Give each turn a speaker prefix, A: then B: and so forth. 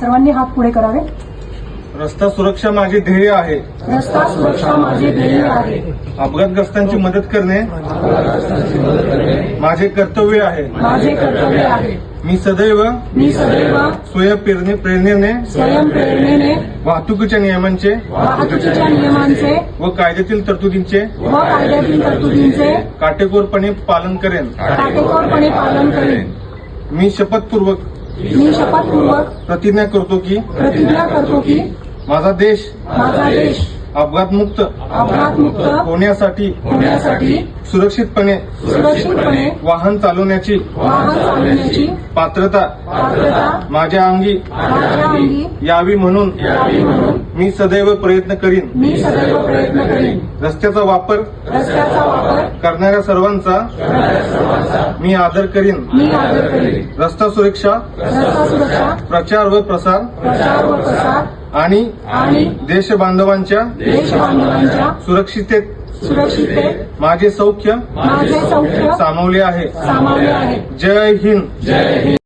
A: सर्वांनी हात पुढे करावे.
B: रस्ता सुरक्षा माझे ध्येय आहे.
A: रस्ता सुरक्षा माझे ध्येय आहे.
B: अपघातग्रस्तांची मदत करणे. माझे कर्तव्य आहे.
A: माझे कर्तव्य आहे.
B: मी सदैव
A: मी सदैव
B: स्वयंप्रेरणे प्रेरणेने
A: स्वयंप्रेरणेने
B: वाहतुकीच्या नियमांचे
A: वाहतुकीच्या नियमांचे
B: व कायद्यातील तरतुदींचे
A: व कायद्यातील तरतुदींचे
B: काटेकोरपणे पालन करेन.
A: काटेकोरपणे पालन करेन.
B: मी शपथपूर्वक
A: मी शपथपूर्वक
B: प्रतिज्ञा करतो की
A: प्रतिज्ञा करतो की
B: माझा देश
A: माझा देश
B: अपघातमुक्त
A: अपघातमुक्त
B: होण्यासाठी
A: होण्यासाठी
B: सुरक्षितपणे
A: सुरक्षितपणे
B: वाहन चालवण्याची
A: वाहन चालवण्याची
B: पात्रता
A: पात्रता
B: माझ्या अंगी
A: माझ्या अंगी
B: यावी म्हणून
A: यावी म्हणून
B: मी सदैव प्रयत्न करीन.
A: मी सदैव प्रयत्न करेन.
B: रस्त्याचा वापर
A: रस्त्याचा वापर
B: करणाऱ्या सर्वांचा मी आदर करीन.
A: मी आदर करेन.
B: रस्ता सुरक्षा
A: रस्ता सुरक्षा
B: प्रचार व प्रसार
A: प्रचार व प्रसार
B: आणि
A: आणि
B: देश बांधवांच्या
A: देश बांधवांच्या सुरक्षिततेत
B: माझे सौख्य
A: माझे सौख्य
B: सामावले आहे.
A: सामावले आहे.
B: जय हिंद.